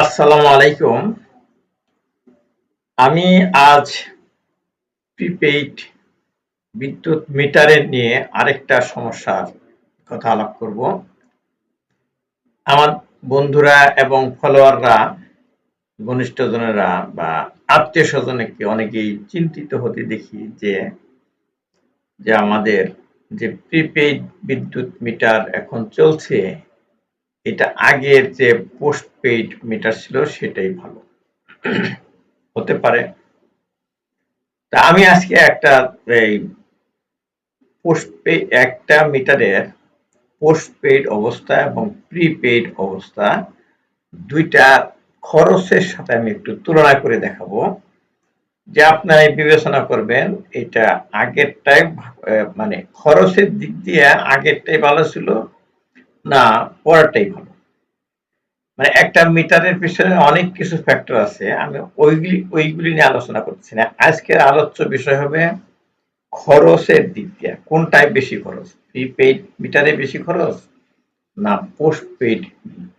আসসালামু আলাইকুম। আমি আজ প্রিপেইড বিদ্যুৎ মিটারের নিয়ে আরেকটা সমস্যার কথা আলাপ করব। আমার বন্ধুরা এবং ফলোয়াররা, ঘনিষ্ঠজনেরা বা আত্মীয় স্বজনকে অনেকেই চিন্তিত হতে দেখি যে যে আমাদের যে প্রিপেইড বিদ্যুৎ মিটার এখন চলছে এটা আগের যে পোস্ট পেইড মিটার ছিল সেটাই ভালো। হতে পারে। তা আমি আজকে একটা এই পোস্ট পেইড একটা মিটারের পোস্ট পেইড অবস্থা এবং প্রিপেইড অবস্থা দুইটা খরচের সাথে আমি একটু তুলনা করে দেখাবো। যে আপনারা বিবেচনা করবেন, এটা আগেরটাই মানে খরচের দিক দিয়ে আগেরটাই ভালো ছিল না, পড়াটাই ভালো। মানে একটা মিটারের পিছনে অনেক কিছু ফ্যাক্টর আছে, আমি ওইগুলি ওইগুলি নিয়ে আলোচনা করছি না। আজকের আলোচ্য বিষয় হবে খরচের দিক দিয়ে। কোনটাই বেশি খরচ? প্রিপেইড মিটারে বেশি খরচ? না পোস্ট পেইড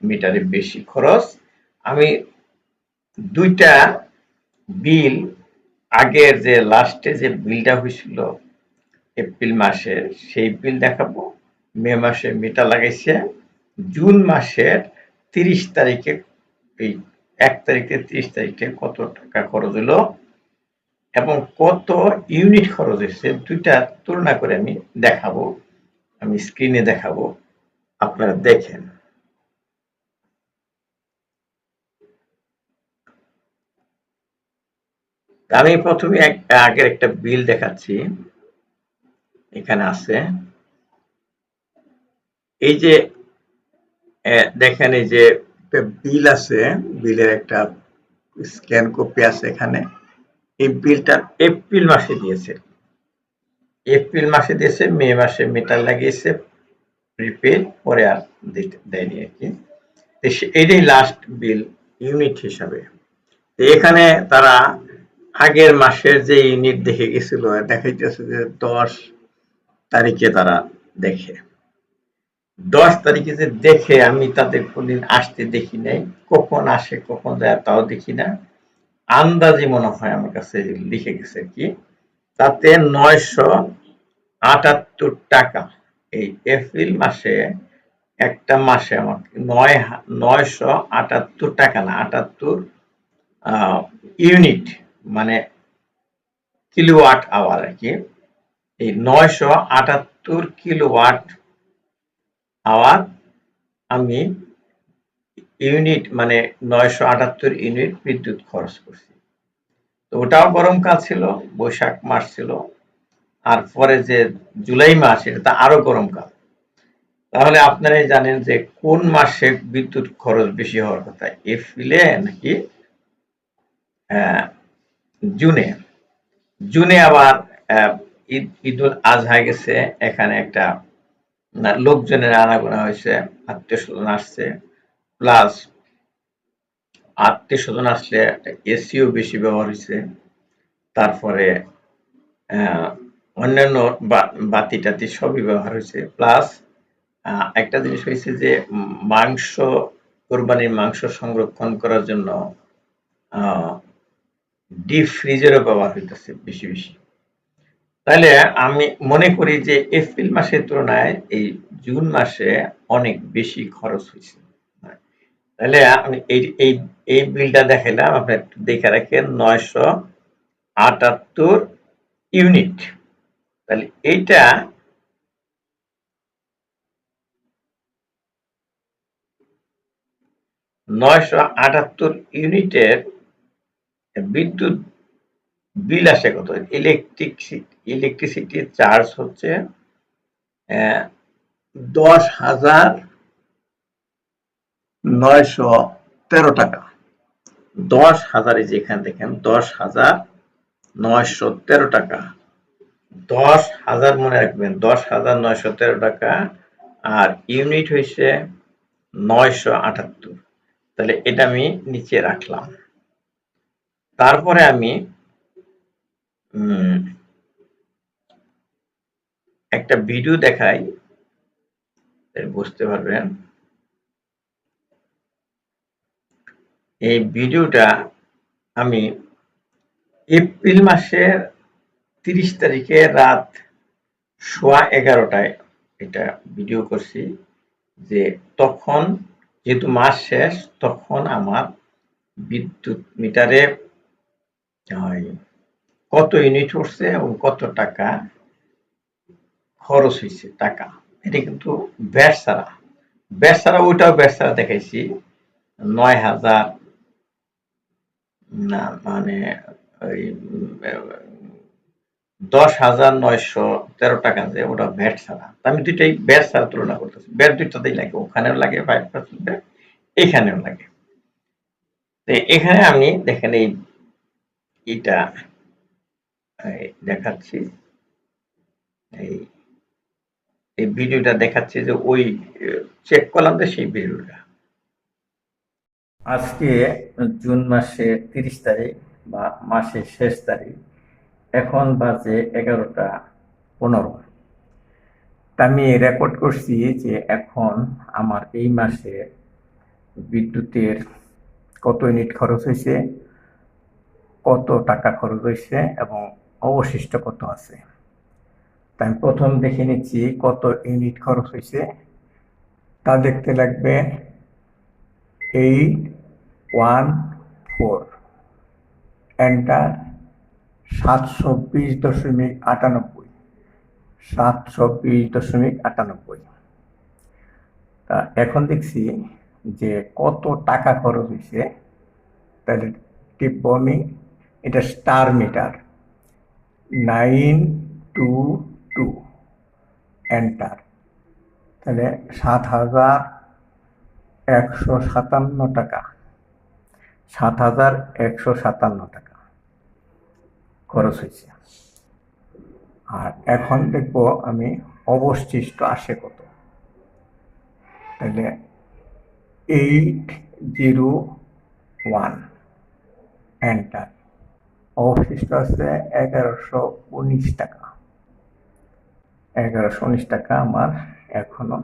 মিটারে বেশি খরচ? আমি দুইটা বিল আগের যে লাস্টে যে বিলটা হয়েছিল, এপ্রিল মাসে সেই বিল দেখাবো। মে মাসে মিটার লাগাইছে। জুন মাসের তিরিশ তারিখে, এই এক তারিখে তিরিশ তারিখে কত টাকা খরচ হলো এবং কত ইউনিট খরচ হয়েছে দুইটা তুলনা করে আমি দেখাবো। আমি স্ক্রিনে দেখাবো। আপনারা দেখেন। আমি প্রথমে আগের একটা বিল দেখাচ্ছি। এখানে আছে। এই যে দেখেন এই যে বিল আছে, বিলের একটা স্ক্যান কপি আছে এখানে। এই বিলটা এপ্রিল মাসে দিয়েছে। এপ্রিল মাসে দিয়েছে, মে মাসে মিটার লাগিয়েছে প্রিপেড পরে আর দেয়নি আর কি। এটাই লাস্ট বিল ইউনিট হিসাবে। এখানে তারা আগের মাসের যে ইউনিট দেখে গেছিল, দেখাইতেছে যে দশ তারিখে তারা দেখে। দশ তারিখে যে দেখে আমি তাদের কোনদিন আসতে দেখি নাই, কখন আসে, কখন যায় তাও দেখি না। আন্দাজি মনে হয় আমার কাছে লিখে গেছে কি, তাতে নয়শো আটাত্তর টাকা এই এপ্রিল মাসে, একটা মাসে আমাকে নয় নয়শো আটাত্তর টাকা না, আটাত্তর ইউনিট মানে কিলোওয়াট আওয়ার আর কি, এই নয়শো আটাত্তর কিলোওয়াট আওয়ার আমি ইউনিট মানে নয়শো আটাত্তর ইউনিট বিদ্যুৎ খরচ করছি। তো ওটাও গরমকাল ছিল, বৈশাখ মাস ছিল, আর পরে যে জুলাই মাস, এটা আরও গরমকাল। তাহলে আপনারাই জানেন যে কোন মাসে বিদ্যুৎ খরচ বেশি হওয়ার কথা, এপ্রিলে নাকি জুনে জুনে আবার ঈদ, ঈদুল আজহা গেছে, এখানে একটা লোকজনের আনাগোনা হয়েছে আত্মীয় স্বজন আসছে প্লাস আত্মীয় স্বজন আসলে এসিও বেশি ব্যবহার হয়েছে, তারপরে অন্যান্য বাতি টাতি সবই ব্যবহার হয়েছে প্লাস একটা জিনিস হয়েছে যে মাংস, কোরবানির মাংস সংরক্ষণ করার জন্য ডিপ ফ্রিজেরও ব্যবহার হইতেছে বেশি বেশি। তাহলে আমি মনে করি যে এপ্রিল মাসের তুলনায় এই জুন মাসে অনেক বেশি খরচ হয়েছে। তাহলে আমি এই এই এই বিলটা দেখাইলাম, আপনি একটু দেখে রাখেন, নয়শো আটাত্তর ইউনিট। তাহলে এইটা নয়শো আটাত্তর ইউনিটের বিদ্যুৎ বিল আসে কত? ইলেকট্রিক ইলেকট্রিসিটি চার্জ হচ্ছে দশ হাজার নয়শো তেরো টাকা। দশ হাজার যেখানে দেখেন, দশ হাজার নয়শো তেরো টাকা। দশ হাজার মনে রাখবেন, দশ হাজার নয়শো তেরো টাকা, আর ইউনিট হয়েছে নয়শো আটাত্তর। তাহলে এটা আমি নিচে রাখলাম। তারপরে আমি একটা ভিডিও দেখাই বুঝতে পারবেন। এই ভিডিওটা আমি এপ্রিল মাসের তিরিশ তারিখে রাত সোয়া এগারোটায় এটা ভিডিও করছি, যে তখন যেহেতু মাস শেষ, তখন আমার বিদ্যুৎ মিটারে কত ইউনিট উঠছে এবং কত টাকা খরচ হয়েছে টাকা। এটা কিন্তু ব্যাট ছাড়া ব্যাট ছাড়া ওইটাও ব্যাট ছাড়া দেখাইছি, নয় হাজার, না মানে ওই, দশ হাজার নয়শো তেরো টাকা যে, ওটা ব্যাট ছাড়া আমি দুইটাই ব্যাট ছাড়া তুলনা করতেছি। ব্যাট দুইটাতেই লাগে, ওখানেও লাগে ফাইভ পার্সেন্ট ব্যাট এখানেও লাগে। এখানে আমি দেখেন এই এটা দেখাচ্ছি। এই এই ভিডিওটা দেখাচ্ছে যে ওই চেক করলাম যে সেই ভিডিওটা। আজকে জুন মাসের তিরিশ তারিখ বা মাসের শেষ তারিখ, এখন বাজে এগারোটা পনেরো। আমি রেকর্ড করছি যে এখন আমার এই মাসে বিদ্যুতের কত ইউনিট খরচ হয়েছে, কত টাকা খরচ হয়েছে এবং অবশিষ্ট কত আছে। তা আমি প্রথম দেখে নিচ্ছি কত ইউনিট খরচ হয়েছে তা দেখতে লাগবে এইট ওয়ান ফোর। এন্টার সাতশো বিশ দশমিক আটানব্বই। সাতশো বিশ দশমিক আটানব্বই। তা এখন দেখছি যে কত টাকা খরচ হয়েছে তাহলে টিপব আমি, এটা star meter nine two two, enter. তাহলে সাত হাজার একশো সাতান্ন টাকা। সাত হাজার একশো সাতান্ন টাকা খরচ হয়েছে। আর এখন দেখব আমি অবশিষ্ট আসে কত। তাহলে এইট জিরো ওয়ান, এন্টার। অবশিষ্ট আছে এগারোশো উনিশ টাকা। এগারোশো উনিশ টাকা আমার এখনও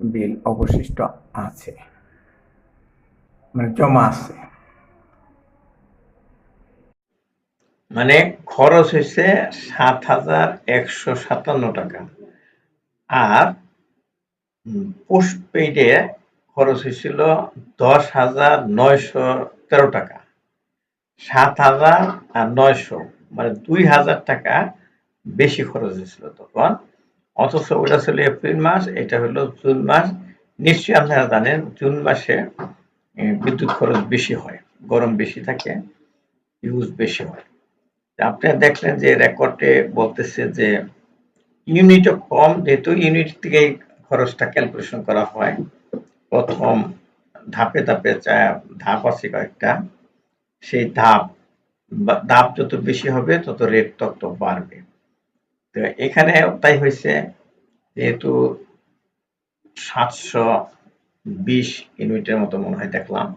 বিল অবশিষ্ট আছে। মানে জমা আছে। মানে খরচ হয়েছে সাত হাজার একশো সাতান্ন টাকা। আর পোস্ট পেইডে খরচ হয়েছিল দশ হাজার নয়শো তেরো টাকা। সাত হাজার আর নয়শো মানে দুই হাজার টাকা বেশি খরচ হয়েছিল তখন। অথচ ওটা ছিল এপ্রিল মাস, এটা হলো জুন মাস। নিশ্চয়ই আপনারা জানেন, জুন মাসে বিদ্যুৎ খরচ বেশি হয়, গরম বেশি থাকে, ইউজ বেশি হয়। আপনারা দেখলেন যে রেকর্ডে বলতেছে যে ইউনিটও কম, যেহেতু ইউনিট থেকে খরচটা ক্যালকুলেশন করা হয়। প্রথম ধাপে ধাপে ধাপ আছে কয়েকটা। সেই ধাপ ধাপ যত বেশি হবে, তত রেট তত বাড়বে। তো এখানে তাই হয়েছে যেহেতু সাতশো বিশ ইউনিটের মতো মনে হয় দেখলাম।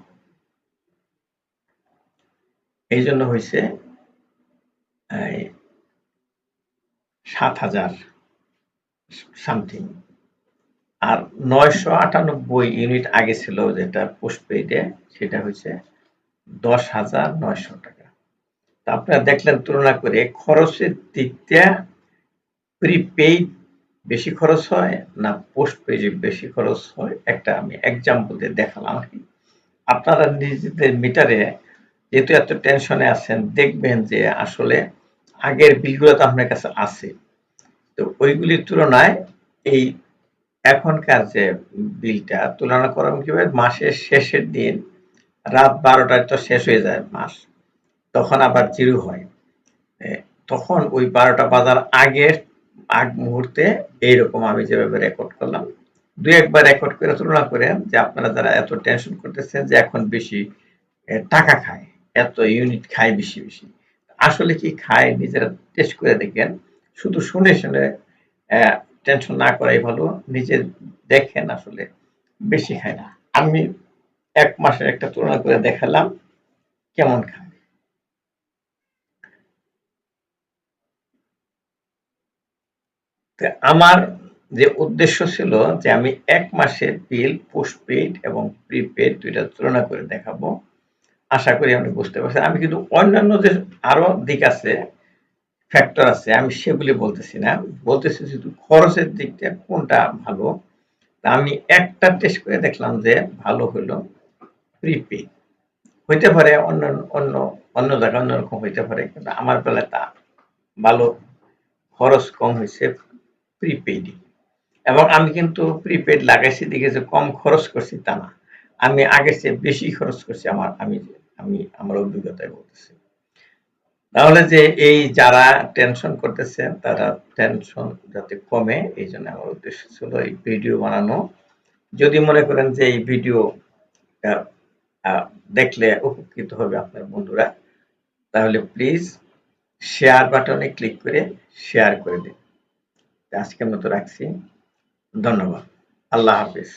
এই জন্য হয়েছে সাত হাজার সামথিং। আর নয়শো আটানব্বই ইউনিট আগে ছিল যেটা পোস্টপেইডে সেটা হচ্ছে দশ হাজার নয়শো টাকা। তা আপনারা দেখলেন, তুলনা করে খরচের দিক দিয়ে প্রিপেইড বেশি খরচ হয় না পোস্ট পেজে বেশি খরচ হয়? একটা আমি এক্সাম্পল দিয়ে দেখালাম আর কি। আপনারা নিজেদের মিটারে যেহেতু এত টেনশনে আছেন, দেখবেন যে আসলে আগের বিলগুলো তো আপনার কাছে আছে। তো ওইগুলির তুলনায় এই এখনকার যে বিলটা তুলনা করার কীভাবে? মাসের শেষের দিন রাত বারোটায় তো শেষ হয়ে যায় মাস, তখন আবার জিরো হয়। তখন ওই বারোটা বাজার আগের আগ মুহূর্তে এইরকম আমি যেভাবে রেকর্ড করলাম, দু একবার রেকর্ড করে তুলনা করে যে আপনারা যারা এত টেনশন করতেছেন যে এখন বেশি টাকা খায়, এত ইউনিট খায় বেশি বেশি। আসলে কি খায় নিজেরা টেস্ট করে দেখেন, শুধু শুনে শুনে টেনশন না করাই ভালো, নিজে দেখেন আসলে বেশি খায় না। আমি এক মাসের একটা তুলনা করে দেখালাম কেমন খায়। আমার যে উদ্দেশ্য ছিল যে আমি এক মাসের বিল পোস্টপেড এবং প্রিপেড দুইটা তুলনা করে দেখাবো। আশা করি আপনি বুঝতে পারছেন। আমি কিন্তু অন্যান্য যে আরও দিক আছে ফ্যাক্টর আছে, আমি সেগুলি বলতেছি না। বলতেছি শুধু খরচের দিকটা কোনটা ভালো। আমি একটা টেস্ট করে দেখলাম যে ভালো হলো প্রিপেড হইতে পারে অন্য অন্য অন্য জায়গায় অন্যরকম হইতে পারে, কিন্তু আমার বেলায় তা ভালো খরচ কম হয়েছে। প্রিপেডই এবং আমি কিন্তু প্রিপেড লাগাইছি দিকে যে কম খরচ করছি তা না। আমি আগের চেয়ে বেশি খরচ করছি আমার, আমি আমি, আমার অভিজ্ঞতায় বলতেছি। তাহলে যে এই যারা টেনশন করতেছেন তারা টেনশন যাতে কমে, এই জন্য আমার উদ্দেশ্য ছিল এই ভিডিও বানানো। যদি মনে করেন যে এই ভিডিও দেখলে উপকৃত হবে আপনার বন্ধুরা, তাহলে প্লিজ শেয়ার বাটনে ক্লিক করে শেয়ার করে দিন। আজকের মতো রাখছি। ধন্যবাদ। আল্লাহ হাফিজ।